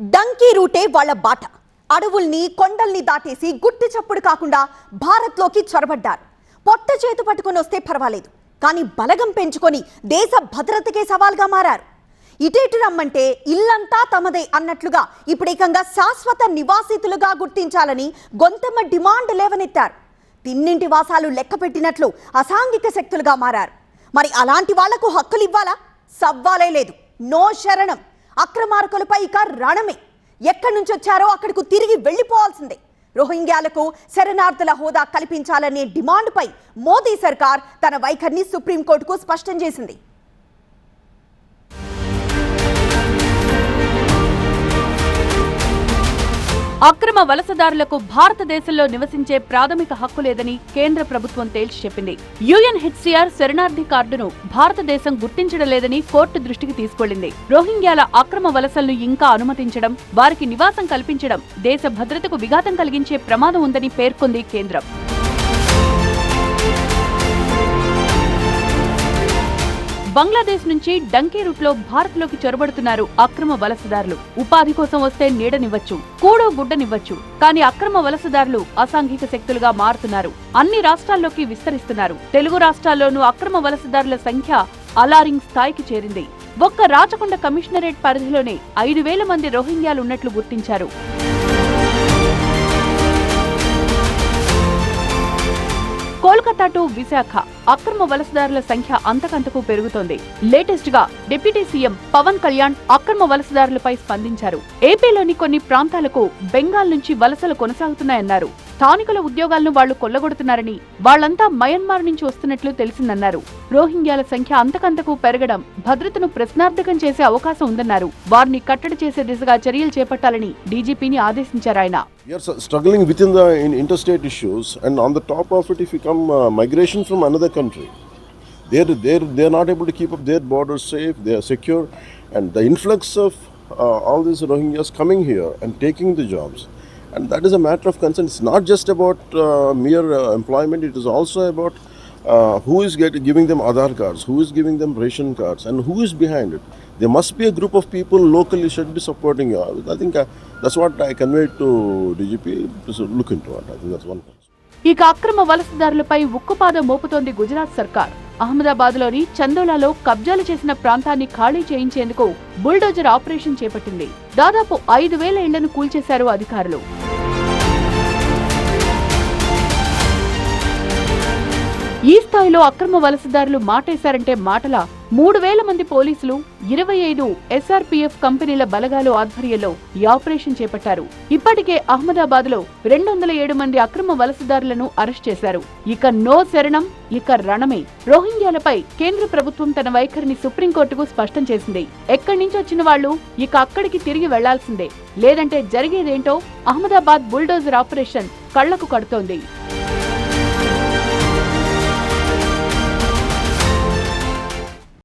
Donkey రూటే వాళ్ళ బాట. అడవుల్ని కొండల్ని దాటేసి గుట్టి చప్పుడు కాకుండా భారత్లోకి చొరబడ్డారు. పొట్ట చేతు పట్టుకొని వస్తే పర్వాలేదు కానీ బలగం పెంచుకొని దేశ భద్రతకే సవాల్గా మారారు. ఇటేటు రమ్మంటే ఇల్లంతా తమదే అన్నట్లుగా ఇప్పుడేకంగా శాశ్వత నివాసితులుగా గుర్తించాలని గొంతమ్మ డిమాండ్ లేవనెత్తారు. తిన్నింటి వాసాలు లెక్క పెట్టినట్లు అసాంఘిక శక్తులుగా మారారు. మరి అలాంటి వాళ్ళకు హక్కులు ఇవ్వాలా సవ్వాలే లేదు. నో శరణం. అక్రమార్కులపై ఇక రణమే. ఎక్కడి నుంచి వచ్చారో అక్కడకు తిరిగి వెళ్ళిపోవాల్సిందే. రోహింగ్యాలకు శరణార్థుల హోదా కల్పించాలనే డిమాండ్పై మోదీ సర్కార్ తన వైఖరిని సుప్రీంకోర్టుకు స్పష్టం చేసింది. అక్రమ వలసదారులకు భారతదేశంలో నివసించే ప్రాథమిక హక్కు లేదని కేంద్ర ప్రభుత్వం తేల్చి చెప్పింది. యుఎన్ హెచ్సిఆర్ శరణార్థి కార్డును భారతదేశం గుర్తించడం లేదని కోర్టు దృష్టికి తీసుకెళ్ళింది రోహింగ్యాల అక్రమ వలసలను ఇంకా అనుమతించడం వారికి నివాసం కల్పించడం దేశ భద్రతకు విఘాతం కలిగించే ప్రమాదం ఉందని పేర్కొంది కేంద్రం. బంగ్లాదేశ్ నుంచి డంకీ రూట్లో భారత్లోకి చొరబడుతున్నారు అక్రమ వలసదారులు. ఉపాధి కోసం వస్తే నీడనివ్వచ్చు కూడో గుడ్డనివ్వచ్చు కానీ అక్రమ వలసదారులు అసాంఘిక శక్తులుగా మారుతున్నారు. అన్ని రాష్ట్రాల్లోకి విస్తరిస్తున్నారు. తెలుగు రాష్ట్రాల్లోనూ అక్రమ వలసదారుల సంఖ్య అలారింగ్ స్థాయికి చేరింది. ఒక్క రాచకొండ కమిషనరేట్ పరిధిలోనే ఐదు వేల మంది రోహింగ్యాలు ఉన్నట్లు గుర్తించారు. కోల్కతా టు విశాఖ అక్రమ వలసదారుల సంఖ్య అంతకంతకు పెరుగుతోంది. లేటెస్ట్గా డిప్యూటీ సీఎం పవన్ కళ్యాణ్ అక్రమ వలసదారులపై స్పందించారు. ఏపీలోని కొన్ని ప్రాంతాలకు బెంగాల్ నుంచి వలసలు కొనసాగుతున్నాయన్నారు. స్థానికుల ఉద్యోగాలను వాళ్ళు కొల్లగొడుతున్నారని వాళ్ళంతా మయన్మార్ నుంచి వస్తున్నట్లు తెలిసిందన్నారు రోహింగ్యాల సంఖ్య అంతకంతకు పెరగడం భద్రతను ప్రశ్నార్థకం చేసే అవకాశం ఉందన్నారు వారిని కట్టడి చేసే దిశగా చర్యలు చేపట్టాలని డీజీపీని ఆదేశించారు ఆయన We are s- struggling within the in interstate issues, and on the top of it, if you come uh, migration from another country, they're they're they're not able to keep up their borders safe. They are secure, and the influx of uh, all these Rohingyas coming here and taking the jobs, and that is a matter of concern. It's not just about uh, mere uh, employment; it is also about uh, who is get, giving them Aadhaar cards, who is giving them ration cards, and who is behind it. There must be a group of people locally should be supporting you. I think uh, that's what I conveyed to DGP. to look into it. I think that's one point. ఇక అక్రమ వలసదారులపై ఉక్కుపాదం మోపుతోంది గుజరాత్ సర్కార్ అహ్మదాబాద్లోని చందోలాలో కబ్జాలు చేసిన ప్రాంతాన్ని ఖాళీ చేయించేందుకు bulldozer operation చేపట్టింది దాదాపు ఐదు వేల ఇళ్ళను కూల్చేశారు అధికారులు ఈ స్థాయిలో అక్రమ వలసదారులు మాటేశారంటే మాటల మూడు వేల మంది పోలీసులు ఇరవై ఐదు ఎస్ఆర్పీఎఫ్ కంపెనీల బలగాలు ఆధ్వర్యంలో ఈ ఆపరేషన్ చేపట్టారు. ఇప్పటికే అహ్మదాబాద్లో రెండు వందల ఏడు మంది అక్రమ వలసదారులను అరెస్ట్ చేశారు. ఇక నో శరణం ఇక రణమే. రోహింగ్యాలపై కేంద్ర ప్రభుత్వం తన వైఖరిని సుప్రీంకోర్టుకు స్పష్టం చేసింది. ఎక్కడి నుంచి వచ్చిన వాళ్ళు ఇక అక్కడికి తిరిగి వెళ్ళాల్సిందే. లేదంటే జరిగేదేంటో అహ్మదాబాద్ బుల్డోజర్ ఆపరేషన్ కళ్ళకు కడుతోంది.